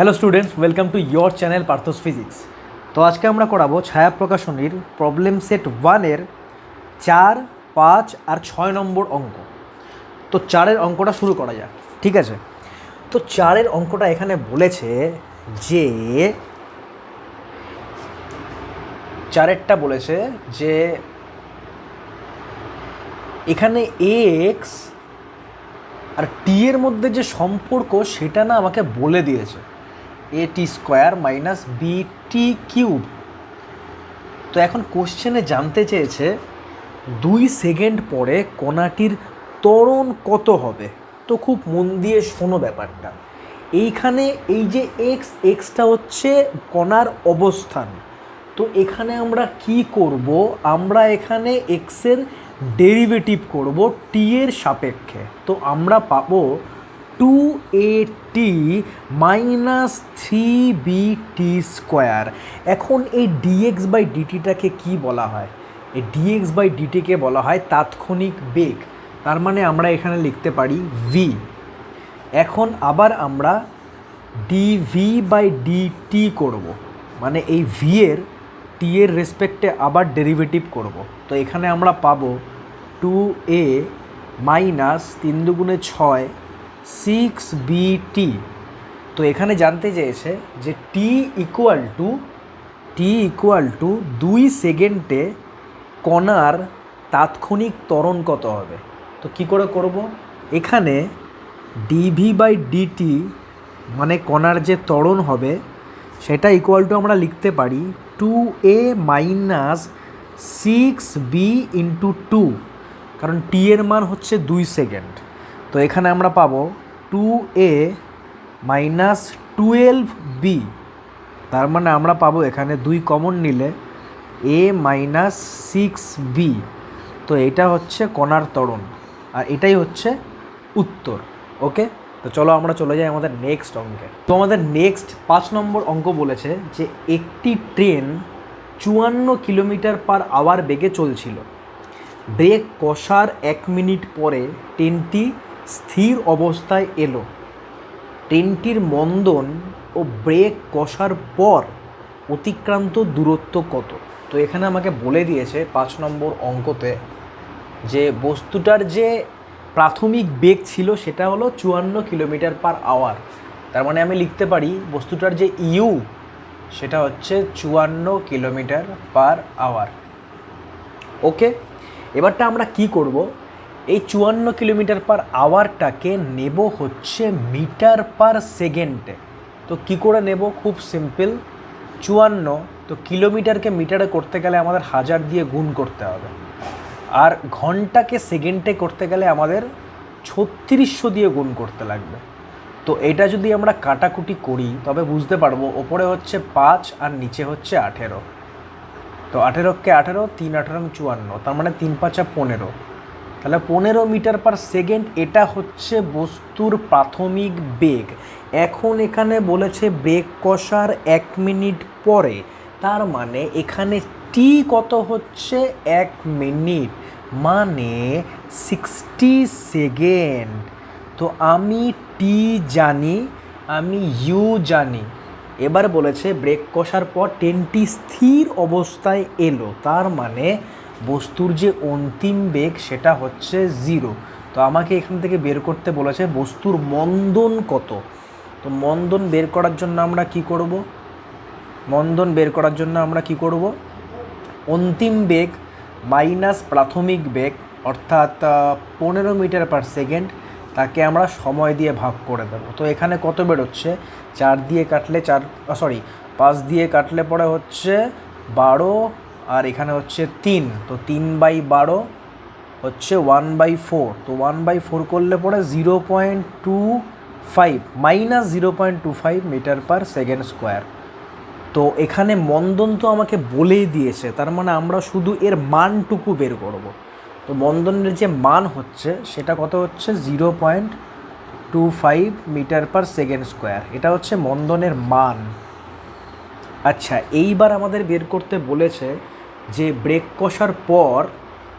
Hello students welcome to your channel Parth's physics তো আজকে আমরা করাবো ছায়া প্রকাশনীর প্রবলেম সেট ওয়ানের চার, পাঁচ আর ছয় নম্বর অঙ্ক। তো চারের অঙ্কটা শুরু করা যাক, ঠিক আছে? তো চারের অঙ্কটা এখানে বলেছে যে, চারেরটা বলেছে যে এখানে এক্স আর টি এর মধ্যে যে সম্পর্ক সেটা না আমাকে বলে দিয়েছে। A T square minus B T cube তো এখন কোশ্চেনে জানতে চেয়েছে, দুই সেকেন্ড পরে কণাটির ত্বরণ কত হবে? তো খুব মন দিয়ে শোনো ব্যাপারটা। এইখানে এই যে এক্স এক্সটা হচ্ছে কণার অবস্থান। তো এখানে আমরা কি করব? আমরা এখানে এক্সের ডেরিভেটিভ করব টি এর সাপেক্ষে। তো আমরা পাবো two A T minus three B T square এখন এই ডিএক্স বাই ডিটিটাকে কী বলা হয়? এই ডিএক্স বাই ডিটিকে বলা হয় তাৎক্ষণিক বেগ। তার মানে আমরা এখানে লিখতে পারি ভি এখন আবার আমরা ডিভি বাই ডিটি করব। মানে এই ভি এর টি এর রেসপেক্টে আবার ডেরিভেটিভ করব। তো এখানে আমরা পাবো টু এ মাইনাস তিন দুগুণে ছয় সিক্স বিটি তো এখানে জানতে চেয়েছে যে T equal to T equal to দুই সেকেন্ডে কণার তাৎক্ষণিক ত্বরণ কত হবে? তো কি করে করব? এখানে ডিভি বাই ডিটি মানে কণার যে ত্বরণ হবে, সেটা ইকুয়াল টু আমরা লিখতে পারি two a minus six b into two কারণ টি এর মান হচ্ছে দুই সেকেন্ড। তো এখানে আমরা পাবো two a minus twelve b তার মানে আমরা পাবো এখানে দুই কমন নিলে এ মাইনাস সিক্স বি তো এটা হচ্ছে কণার ত্বরণ, আর এটাই হচ্ছে উত্তর ওকে তো চলো আমরা চলে যাই আমাদের নেক্সট অঙ্কে। তো আমাদের নেক্সট পাঁচ নম্বর অঙ্ক বলেছে যে একটি ট্রেন চুয়ান্ন কিলোমিটার পার আওয়ার বেগে চলছিল। ব্রেক কষার এক মিনিট পরে ট্রেনটি স্থির অবস্থায় এলো। ট্রেনটির মন্দন ও ব্রেক কষার পর অতিক্রান্ত দূরত্ব কত? তো এখানে আমাকে বলে দিয়েছে পাঁচ নম্বর অঙ্কতে যে বস্তুটার যে প্রাথমিক বেগ ছিল সেটা হলো চুয়ান্ন কিলোমিটার পার আওয়ার। তার মানে আমি লিখতে পারি বস্তুটার যে ইউ, সেটা হচ্ছে চুয়ান্ন কিলোমিটার পার আওয়ার। ওকে? এবারটা আমরা কি করব? এই চুয়ান্ন কিলোমিটার পার আওয়ারটাকে নেব হচ্ছে মিটার পার সেকেন্ডে। তো কি করে নেব? খুব সিম্পল, চুয়ান্ন, তো কিলোমিটারকে মিটারে করতে গেলে আমাদের হাজার দিয়ে গুণ করতে হবে। আর ঘন্টাকে সেকেন্ডে করতে গেলে আমাদের ছত্রিশশো দিয়ে গুণ করতে লাগবে। তো এটা যদি আমরা কাটাকুটি করি, তবে বুঝতে পারব ওপরে হচ্ছে পাঁচ আর নিচে হচ্ছে আঠেরো। তো আঠেরোকে আঠেরো, তিন আঠেরো, চুয়ান্ন, তার মানে তিন পাঁচা পনেরো। তাহলে পনেরো মিটার পার সেকেন্ড এটা হচ্ছে বস্তুর প্রাথমিক বেগ। এখন এখানে বলেছে বেগ কষার এক মিনিট পরে। তার মানে এখানে টি কত হচ্ছে? এক মিনিট। মানে সিক্সটি সেকেন্ড। তো আমি টি জানি, আমি ইউ জানি। এবার বলেছে ব্রেক কষার পর ট্রেনটি স্থির অবস্থায় এলো। তার মানে বস্তুর যে অন্তিম বেগ সেটা হচ্ছে জিরো। তো আমাকে এখান থেকে বের করতে বলেছে বস্তুর মন্দন কত? তো মন্দন বের করার জন্য আমরা কি করব? মন্দন বের করার জন্য আমরা কি করব? অন্তিম বেগ মাইনাস প্রাথমিক বেগ, অর্থাৎ পনেরো মিটার পার সেকেন্ড, তাকে আমরা সময় দিয়ে ভাগ করে দেবো। তো এখানে কত বেরোচ্ছে? চার দিয়ে কাটলে চার সরি পাঁচ দিয়ে কাটলে পরে হচ্ছে বারো আর এখানে হচ্ছে তিন, তো তিন বাই বারো হচ্ছে ওয়ান বাই ফোর তো ওয়ান বাই ফোর করলে পরে zero point two five minus zero point two five metre per second square তো এখানে মন্দন তো আমাকে বলেই দিয়েছে, তার মানে আমরা শুধু এর মানটুকু বের করব। তো মন্দনের যে মান হচ্ছে, সেটা কত হচ্ছে? Zero point two five metre per second square এটা হচ্ছে মন্দনের মান। আচ্ছা এইবার আমাদের বের করতে বলেছে যে ব্রেক কষার পর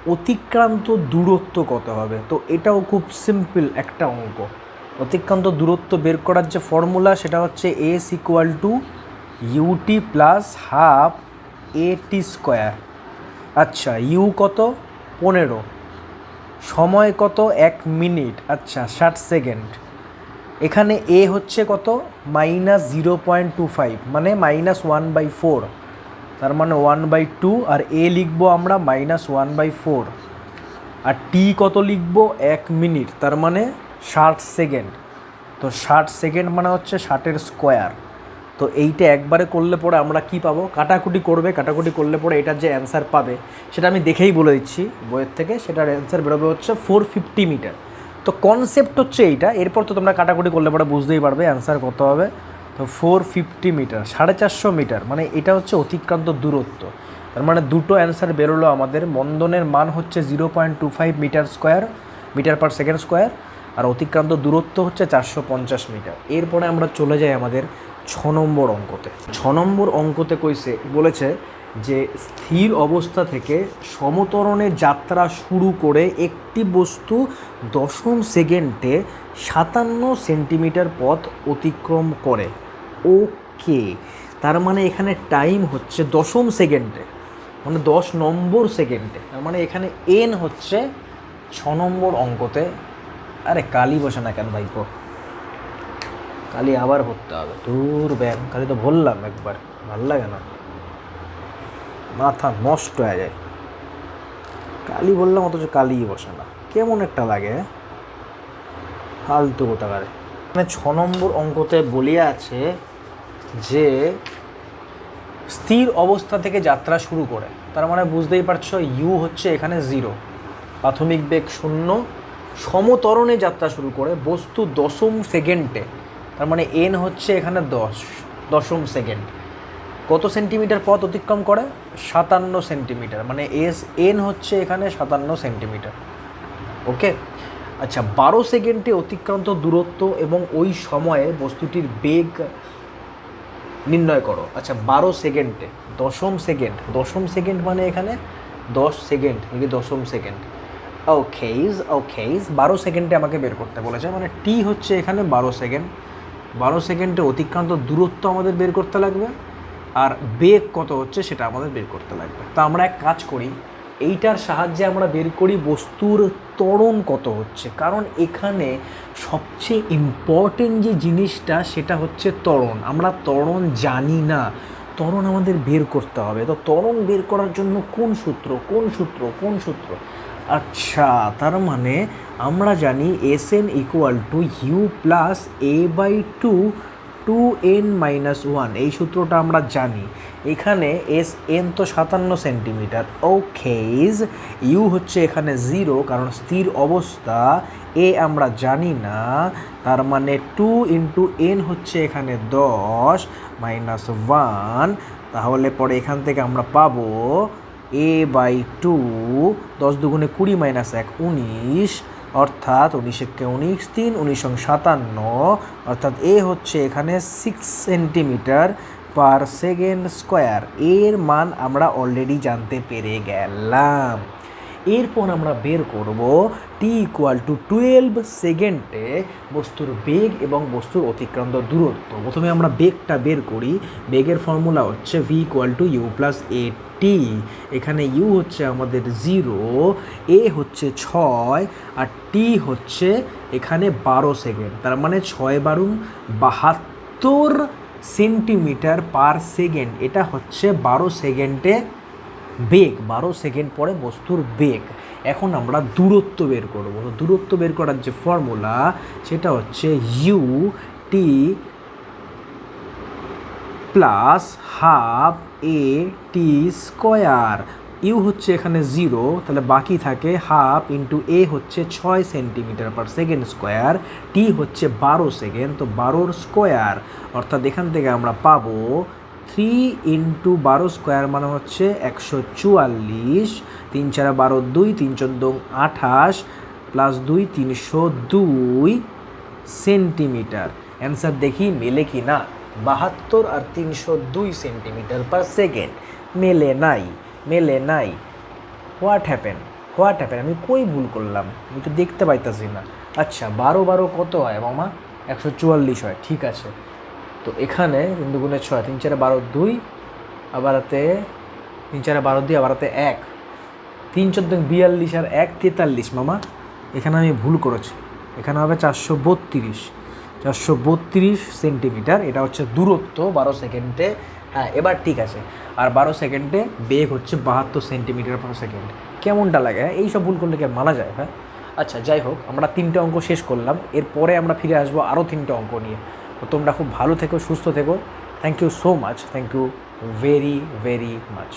অতিক্রান্ত দূরত্ব কত হবে? তো এটাও খুব সিম্পল একটা অঙ্ক। অতিক্রান্ত দূরত্ব বের করার যে ফর্মুলা সেটা হচ্ছে s equal to u t plus half a t square আচ্ছা ইউ কত? পনেরো। সময় কত? এক মিনিট। আচ্ছা ষাট সেকেন্ড। এখানে এ হচ্ছে কত? Minus zero point two five মানে মাইনাস ওয়ান বাই ফোর তার মানে ওয়ান বাই টু আর এ লিখব আমরা মাইনাস ওয়ান বাই ফোর আর টি কত লিখব? এক মিনিট তার মানে ষাট সেকেন্ড তো ষাট সেকেন্ড মানে হচ্ছে ষাটের স্কোয়ার তো এইটা একবারে করলে পরে আমরা কি পাবো? কাটাকুটি করবে, কাটাকুটি করলে পরে এটার যে অ্যান্সার পাবে, সেটা আমি দেখেই বলে দিচ্ছি বইয়ের থেকে, সেটার অ্যান্সার বেরোবে হচ্ছে ফোর ফিফটি মিটার তো কনসেপ্ট হচ্ছে এইটা, এরপর তো তোমরা কাটাকুটি করলে পরে বুঝতেই পারবে অ্যান্সার কত হবে। ফোর ফিফটি মিটার সাড়ে চারশো মিটার মানে এটা হচ্ছে অতিক্রান্ত দূরত্ব। তার মানে দুটো অ্যান্সার বেরোলো আমাদের। মন্দনের মান হচ্ছে zero point two five metre square metre per second square আর অতিক্রান্ত দূরত্ব হচ্ছে চারশো পঞ্চাশ মিটার এরপরে আমরা চলে যাই আমাদের ছ নম্বর অঙ্কতে। ছ নম্বর অঙ্কতে কইছে, বলেছে যে স্থির অবস্থা থেকে সমতরণে যাত্রা শুরু করে একটি বস্তু দশম সেকেন্ডে সাতান্ন সেন্টিমিটার পথ অতিক্রম করে। ওকে। তার মানে এখানে টাইম হচ্ছে দশম সেকেন্ডে। মানে দশ নম্বর সেকেন্ডে। তার মানে এখানে এন হচ্ছে ছ নম্বর অঙ্কতে। আরে কালি বসে না কেন ভাইপো কালি আবার ভরতে হবে। দূর ব্যায়াম কালি তো বললাম একবার। ভালো লাগে না। মাথা নষ্ট হয়ে যায়। কালি বললাম অথচ কালিই বসে না। কেমন একটা লাগে। ফালতু কোথাকারে মানে ছ নম্বর অঙ্কতে বলিয়া আছে যে স্থির অবস্থা থেকে যাত্রা শুরু করে। তার মানে বুঝতেই পারছ ইউ হচ্ছে এখানে জিরো প্রাথমিক বেগ শূন্য, সমতরণে যাত্রা শুরু করে, বস্তু দশম সেকেন্ডে। তার মানে এন হচ্ছে এখানে দশ, দশম সেকেন্ড। কত সেন্টিমিটার পথ অতিক্রম করে? সাতান্ন সেন্টিমিটার। মানে এস এন হচ্ছে এখানে সাতান্ন সেন্টিমিটার। ওকে? আচ্ছা বারো সেকেন্ডে অতিক্রান্ত দূরত্ব এবং ওই সময়ে বস্তুটির বেগ নির্ণয় করো। আচ্ছা বারো সেকেন্ডে, দশম সেকেন্ড দশম সেকেন্ড মানে এখানে দশ সেকেন্ড নাকি দশম সেকেন্ড? ওকেইজ ওকেইজ বারো সেকেন্ডে আমাকে বের করতে বলেছে মানে টি হচ্ছে এখানে বারো সেকেন্ড। বারো সেকেন্ডে অতিক্রান্ত দূরত্ব আমাদের বের করতে লাগবে, আর বেগ কত হচ্ছে সেটা আমাদের বের করতে লাগবে। তো আমরা এক কাজ করি এইটার সাহায্যে আমরা বের করি বস্তুর ত্বরণ কত হচ্ছে। কারণ এখানে সবচেয়ে ইম্পর্টেন্ট যে জিনিসটা সেটা হচ্ছে ত্বরণ। আমরা ত্বরণ জানি না। ত্বরণ আমাদের বের করতে হবে। তো ত্বরণ বের করার জন্য কোন সূত্র? কোন সূত্র? কোন সূত্র? আচ্ছা তার মানে আমরা জানি s n equal to u plus a by two two n minus one এই সূত্রটা আমরা জানি। এখানে এস এন তো সাতান্ন সেন্টিমিটার ওকেজ ইউ হচ্ছে এখানে জিরো কারণ স্থির অবস্থা এ আমরা জানি না। তার মানে টু ইন্টু এন হচ্ছে এখানে দশ মাইনাস ওয়ান তাহলে পরে এখান থেকে আমরা পাবো এ বাই টু দশ দুগুণে কুড়ি মাইনাস এক, উনিশ অর্থাৎ উনিশ একে উনিশ তিন, উনিশ সাতান্ন, অর্থাৎ এ হচ্ছে এখানে six centimetre per second square এর মান আমরা অলরেডি জানতে পেরে গেলাম। এরপর আমরা বের করব টি ইকুয়াল টু টুয়েলভ সেকেন্ডে বস্তুর বেগ এবং বস্তুর অতিক্রান্ত দূরত্ব। প্রথমে আমরা বেগটা বের করি। বেগের ফর্মুলা হচ্ছে v equal to u plus a t এখানে ইউ হচ্ছে আমাদের জিরো এ হচ্ছে ছয়, আর টি হচ্ছে এখানে বারো সেকেন্ড তার মানে ছয় বারুম বাহাত্তর সেন্টিমিটার পার সেকেন্ড এটা হচ্ছে বারো সেকেন্ডে বেগ, বারো সেকেন্ড পরে বস্তুর বেগ। এখন আমরা দূরত্ব বের করব। তো দূরত্ব বের করার যে ফর্মুলা, সেটা হচ্ছে u t plus half a t square u হচ্ছে এখানে জিরো তাহলে বাকি থাকে হাফ ইন্টু এ হচ্ছে ছয় centimetre per second square t হচ্ছে বারো সেকেন্ড, তো বারোর স্কোয়ার অর্থাৎ এখান থেকে আমরা পাবো থ্রি ইন্টু বারো স্কোয়ার মানে হচ্ছে একশো চুয়াল্লিশ, তিন চারা বারো দুই, তিন চোদ্দ আঠাশ প্লাস দুই তিনশো দুই সেন্টিমিটার অ্যান্সার দেখি মেলে কি না? বাহাত্তর আর তিনশো দুই সেন্টিমিটার পার সেকেন্ড মেলে নাই মেলে নাই। হোয়াট হ্যাপেন হোয়াট হ্যাপেন আমি কই ভুল করলাম? আমি তো দেখতে পাইতাছি না। আচ্ছা বারো বারো কত হয় মামা একশো চুয়াল্লিশ হয়, ঠিক আছে। তো এখানে তিন দুগুণে ছয়, তিন চারে বারো দুই, আবারাতে তিন চারে বারো দুই, আবারাতে এক। তিন চোদ্দ বিয়াল্লিশ আর এক তেতাল্লিশ, মামা। এখানে আমি ভুল করেছি। এখানে হবে চারশো বত্রিশ। চারশো বত্রিশ সেন্টিমিটার, এটা হচ্ছে দূরত্ব বারো সেকেন্ডে। হ্যাঁ এবার ঠিক আছে। আর বারো সেকেন্ডে বেগ হচ্ছে বাহাত্তর সেন্টিমিটার পার সেকেন্ড। কেমনটা লাগে? হ্যাঁ এইসব ভুল করলে কি মানা যায়? হ্যাঁ? আচ্ছা যাই হোক, আমরা তিনটে অঙ্ক শেষ করলাম। এরপরে আমরা ফিরে আসব আরও তিনটে অঙ্ক নিয়ে। তোমরা খুব ভালো থেকো, সুস্থ থেকো। Thank you so much thank you very very much